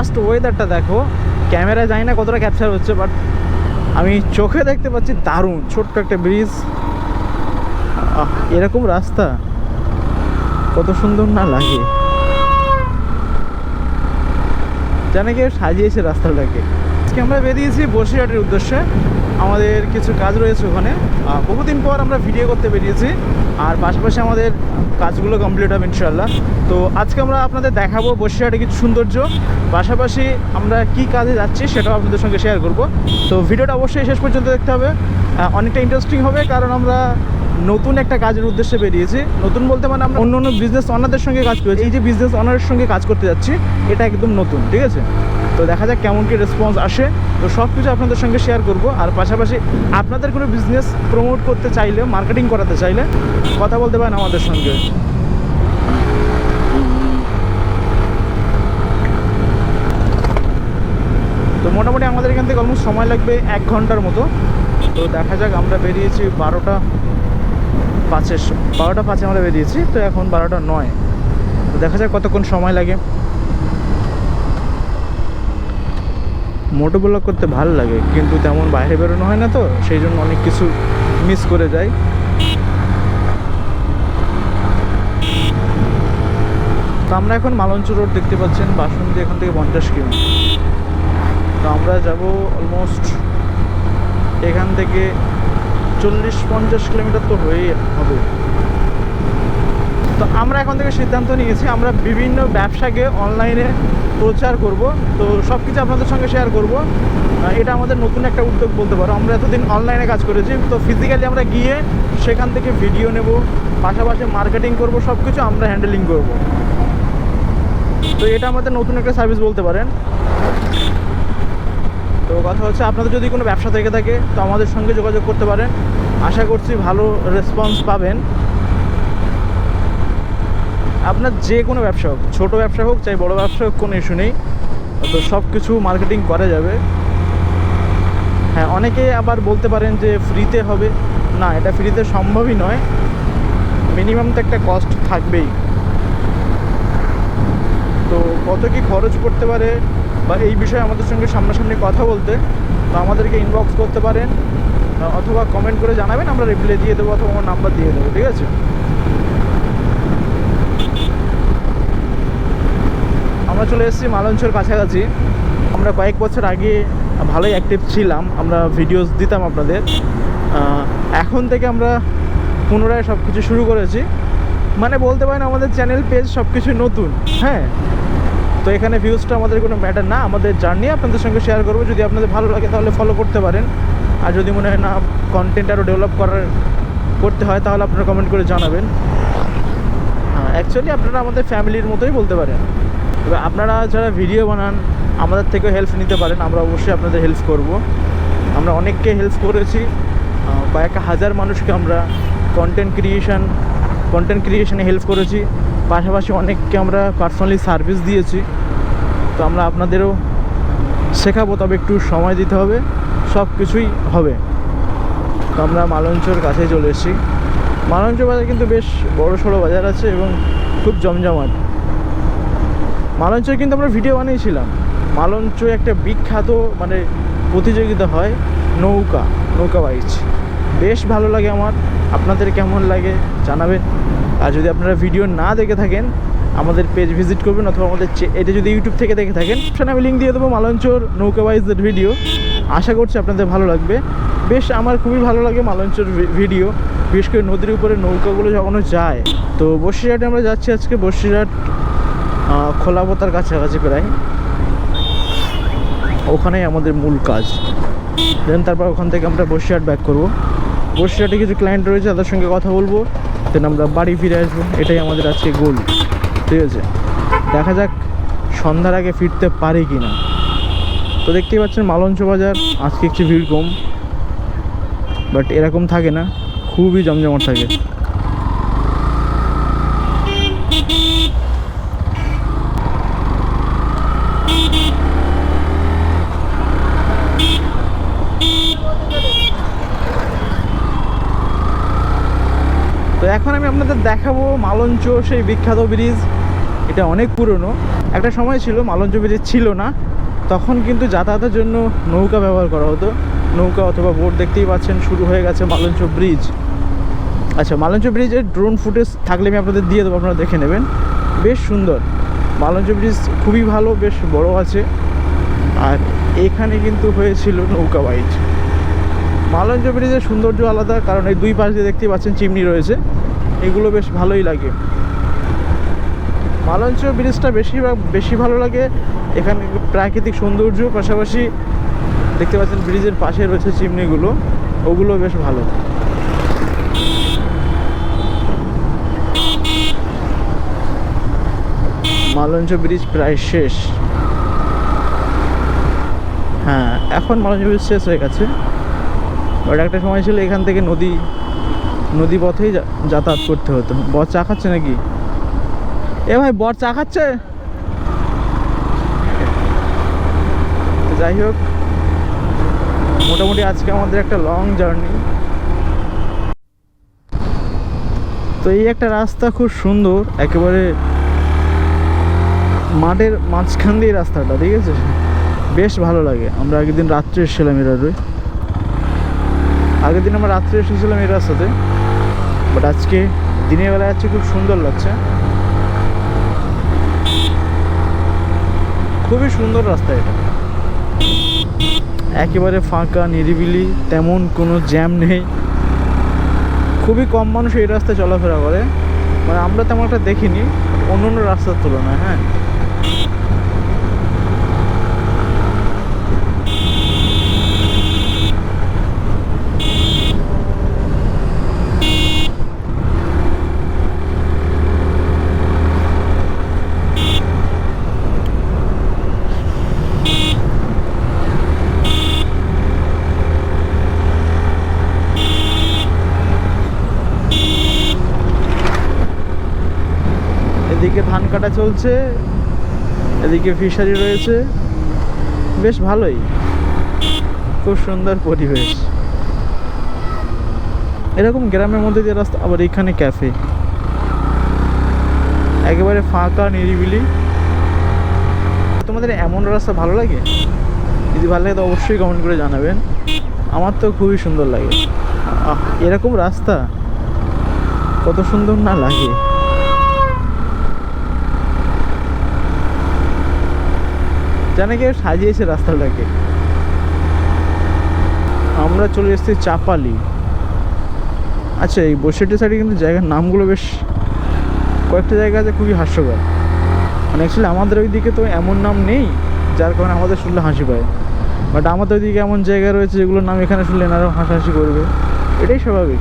Just ওয়েদারটা দেখো camera জানি না কতটা ক্যাপচার হচ্ছে বাট আমি চোখে দেখতে পাচ্ছি দারুণ, ছোট্ট একটা ব্রিজ এরকম রাস্তা, কত সুন্দর না লাগে। জানে কেউ সাজিয়েছে রাস্তাটাকে? আজকে আমরা বেরিয়েছি বসিরহাটের উদ্দেশ্যে। আমাদের কিছু কাজ রয়েছে ওখানে। বহুদিন পর আমরা ভিডিও করতে বেরিয়েছি। আর পাশাপাশি আমাদের কাজগুলো কমপ্লিট হবে ইনশাল্লাহ তো আজকে আমরা আপনাদের দেখাবো বসিরহাটে কিছু সৌন্দর্য। পাশাপাশি আমরা কি কাজে যাচ্ছি সেটাও আপনাদের সঙ্গে শেয়ার করব। তো ভিডিওটা অবশ্যই শেষ পর্যন্ত দেখতে হবে। অনেকটা ইন্টারেস্টিং হবে কারণ আমরা নতুন একটা কাজের উদ্দেশ্যে বেরিয়েছি। নতুন বলতে মানে আমরা অন্য অন্য বিজনেস অনারদের সঙ্গে কাজ করেছি। এই যে বিজনেস অনারের সঙ্গে কাজ করতে যাচ্ছি, এটা একদম নতুন, ঠিক আছে? তো দেখা যাক কেমন কি রেসপন্স আসে। তো সব কিছু আপনাদের সঙ্গে শেয়ার করব। আর পাশাপাশি আপনাদের কোনো বিজনেস প্রমোট করতে চাইলে মার্কেটিং করাতে চাইলে, কথা বলতে পারেন আমাদের সঙ্গে। তো মোটামুটি আমাদের এখান থেকে অলমোস্ট সময় লাগবে এক ঘণ্টার মতো। তো দেখা যাক, আমরা বেরিয়েছি বারোটা পাঁচে বারোটা পাঁচে আমরা বেরিয়েছি, তো এখন বারোটা নয়। তো দেখা যাক কতক্ষণ সময় লাগে। মোটো ব্লগ করতে ভালো লাগে, কিন্তু তেমন বাইরে বেরোনো হয় না তো, সেই জন্য অনেক কিছু মিস করে যাই। তো আমরা এখন মালঞ্চ রোড দেখতে পাচ্ছেন, বাসন্তী এখান থেকে পঞ্চাশ কিমি। তো আমরা যাব অলমোস্ট এখান থেকে চল্লিশ পঞ্চাশ কিলোমিটার তো হয়েই হবে। তো আমরা এখন থেকে সিদ্ধান্ত নিয়েছি, আমরা বিভিন্ন ব্যবসাকে অনলাইনে প্রচার করব। তো সব কিছু আপনাদের সঙ্গে শেয়ার করব। এটা আমাদের নতুন একটা উদ্যোগ বলতে পারো। আমরা এতদিন অনলাইনে কাজ করেছি, তো ফিজিক্যালি আমরা গিয়ে সেখান থেকে ভিডিও নেব, পাশাপাশি মার্কেটিং করব সব কিছু আমরা হ্যান্ডেলিং করব। তো এটা আমাদের নতুন একটা সার্ভিস বলতে পারেন। তো কথা হচ্ছে আপনাদের যদি কোনো ব্যবসা থেকে থাকে, তো আমাদের সঙ্গে যোগাযোগ করতে পারেন। আশা করছি ভালো রেসপন্স পাবেন। আপনার যে কোনো ব্যবসা হোক, ছোটো ব্যবসা হোক চাই বড় ব্যবসা হোক, কোনো ইস্যু নেই। তো সব কিছু মার্কেটিং করা যাবে। হ্যাঁ অনেকে আবার বলতে পারেন যে ফ্রিতে হবে। না, এটা ফ্রিতে সম্ভবই নয়। মিনিমাম তো একটা কস্ট থাকবেই। তো কত কি খরচ করতে পারে? বা এই বিষয়ে আমাদের সঙ্গে সামনাসামনি কথা বলতে, তো আমাদেরকে ইনবক্স করতে পারেন অথবা কমেন্ট করে জানাবেন, আমরা রিপ্লাই দিয়ে দেবো অথবা আমার নাম্বার দিয়ে দেবো, ঠিক আছে? আমরা চলে এসেছি মালঞ্চর কাছাকাছি। আমরা কয়েক বছর আগে ভালোই অ্যাক্টিভ ছিলাম, আমরা ভিডিওস দিতাম আপনাদের। এখন থেকে আমরা পুনরায় সব কিছু শুরু করেছি। মানে বলতে পারেন আমাদের চ্যানেল পেজ সব কিছু নতুন হ্যাঁ? তো এখানে ভিউজটা আমাদের কোনো ম্যাটার না। আমাদের জার্নি আপনাদের সঙ্গে শেয়ার করব। যদি আপনাদের ভালো লাগে তাহলে ফলো করতে পারেন। আর যদি মনে হয় না কন্টেন্ট আরও ডেভেলপ করার, করতে হয়, তাহলে আপনারা কমেন্ট করে জানাবেন। অ্যাকচুয়ালি আপনারা আমাদের ফ্যামিলির মতোই বলতে পারেন। তবে আপনারা যারা ভিডিও বানান, আমাদের থেকেও হেল্প নিতে পারেন। আমরা অবশ্যই আপনাদের হেল্প করব। আমরা অনেককে হেল্প করেছি। কয়েক হাজার মানুষকে আমরা কন্টেন্ট ক্রিয়েশন কন্টেন্ট ক্রিয়েশনে হেল্প করেছি। পাশাপাশি অনেককে আমরা পার্সোনালি সার্ভিস দিয়েছি। তো আমরা আপনাদেরও শেখাবো, তবে একটু সময় দিতে হবে। সব কিছুই হবে। তো আমরা মালঞ্চর কাছে চলে এসেছি। মালঞ্চ বাজার কিন্তু বেশ বড় সড়ো বাজার আছে এবং খুব জমজমাট। মালঞ্চে কিন্তু আমরা ভিডিও বানিয়েছিলাম। মালঞ্চ একটা বিখ্যাত মানে প্রতিযোগিতা হয় নৌকা নৌকা বাইচ। বেশ ভালো লাগে আমার। আপনাদের কেমন লাগে জানাবেন। আর যদি আপনারা ভিডিও না দেখে থাকেন, আমাদের পেজ ভিজিট করবেন অথবা আমাদের এটা যদি ইউটিউব থেকে দেখে থাকেন, সেখানে আমি লিঙ্ক দিয়ে দেবো মালঞ্চর নৌকা বাইজের ভিডিও আশা করছি আপনাদের ভালো লাগবে। বেশ, আমার খুবই ভালো লাগে মালঞ্চর ভিডিও বিশেষ করে নদীর উপরে নৌকাগুলো যখনও যায়। তো বসিরহাটে আমরা যাচ্ছি আজকে, বসিরহাট খোলাপতার কাছাকাছি প্রায়। ওখানেই আমাদের মূল কাজ। দেন তারপর ওখান থেকে আমরা বসিরহাট ব্যাক করব। বসিরহাটে কিছু ক্লায়েন্ট রয়েছে, তাদের সঙ্গে কথা বলব। দেন আমরা বাড়ি ফিরে আসব। এটাই আমাদের আজকে গোল ঠিক আছে? দেখা যাক সন্ধ্যার আগে ফিরতে পারি কি না তো দেখতেই পাচ্ছেন মালঞ্চ বাজার, আজকে একটু ভিড় কম। বাট এরকম থাকে না, খুবই জমজমাট থাকে। তো এখন আমি আপনাদের দেখাবো মালঞ্চ সেই বিখ্যাত ব্রিজ। এটা অনেক পুরনো। একটা সময় ছিল, মালঞ্চ ব্রিজ ছিল না। তখন কিন্তু যাতায়াতের জন্য নৌকা ব্যবহার করা হতো। নৌকা অথবা বোট দেখতেই পাচ্ছেন, শুরু হয়ে গেছে মালঞ্চ ব্রিজ। আচ্ছা মালঞ্চ ব্রিজের ড্রোন ফুটেজ থাকলে আমি আপনাদের দিয়ে দেবো, আপনারা দেখে নেবেন। বেশ সুন্দর। মালঞ্চ ব্রিজ খুবই ভালো, বেশ বড় আছে। আর এখানে কিন্তু হয়েছিল নৌকা বাইচ। মালঞ্চ ব্রিজের সৌন্দর্য আলাদা, কারণ এই দুই পাশ দিয়ে দেখতে পাচ্ছেন চিমনি রয়েছে। এগুলো বেশ ভালোই লাগে। মালঞ্চ ব্রিজটা বেশি বেশি ভালো লাগে এখানে প্রাকৃতিক সৌন্দর্য, পাশাপাশি দেখতে পাচ্ছেন ব্রিজের পাশে রয়েছে চিমনিগুলো, ওগুলো বেশ ভালো। মালঞ্চ ব্রিজ প্রায় শেষ। হ্যাঁ এখন মালঞ্চ ব্রিজ শেষ হয়ে গেছে। বাট একটা সময় ছিল এখান থেকে নদী নদী পথেই যাতায়াত করতে হতো। বর চা খাচ্ছে নাকি? এ ভাই, বর চা খাচ্ছে? যাই হোক, মোটামুটি আজকে আমাদের একটা লং জার্নি তো এই একটা রাস্তা খুব সুন্দর, একেবারে মাঠের মাঝখান দিয়ে রাস্তাটা, ঠিক আছে? বেশ ভালো লাগে। আমরা আগের দিন রাত্রে এসেছিলাম এরারে আগের দিন আমরা রাত্রে এসেছিলাম এই রাস্তাতে বাট আজকে দিনের বেলা যাচ্ছে খুব সুন্দর লাগছে। খুবই সুন্দর রাস্তা এটা। একেবারে ফাঁকা, নিরিবিলি, তেমন কোনো জ্যাম নেই। খুবই কম মানুষ এই রাস্তায় চলাফেরা করে। মানে আমরা তেমন একটা দেখিনি অন্য অন্য রাস্তার তুলনায় হ্যাঁ। এদিকে ধান কাটা চলছে, এদিকে ফিশারি রয়েছে। বেশ ভালোই। খুব সুন্দর পরিবেশ। এরকম গ্রামের মধ্যে যে রাস্তা, আবার এখানে ক্যাফে। একেবারে ফাঁকা, নিরিবিলি। তোমাদের এমন রাস্তা ভালো লাগে? যদি ভালো লাগে তো অবশ্যই কমেন্ট করে জানাবেন। আমার তো খুবই সুন্দর লাগে। এরকম রাস্তা কত সুন্দর না লাগে। জানে কেউ সাজিয়েছে রাস্তাটাকে। আমরা চলে এসেছি চাপালি। আচ্ছা এই বসেটি সাইডে কিন্তু জায়গার নামগুলো বেশ কয়েকটা জায়গা আছে খুবই হাস্যকর। মানে অ্যাকচুয়ালি আমাদের ওই দিকে তো এমন নাম নেই, যার কারণে আমাদের শুনলে হাসি পায়। বাট আমাদের ওইদিকে এমন জায়গা রয়েছে যেগুলোর নাম এখানে শুনলে এনারাও হাসাহাসি করবে। এটাই স্বাভাবিক।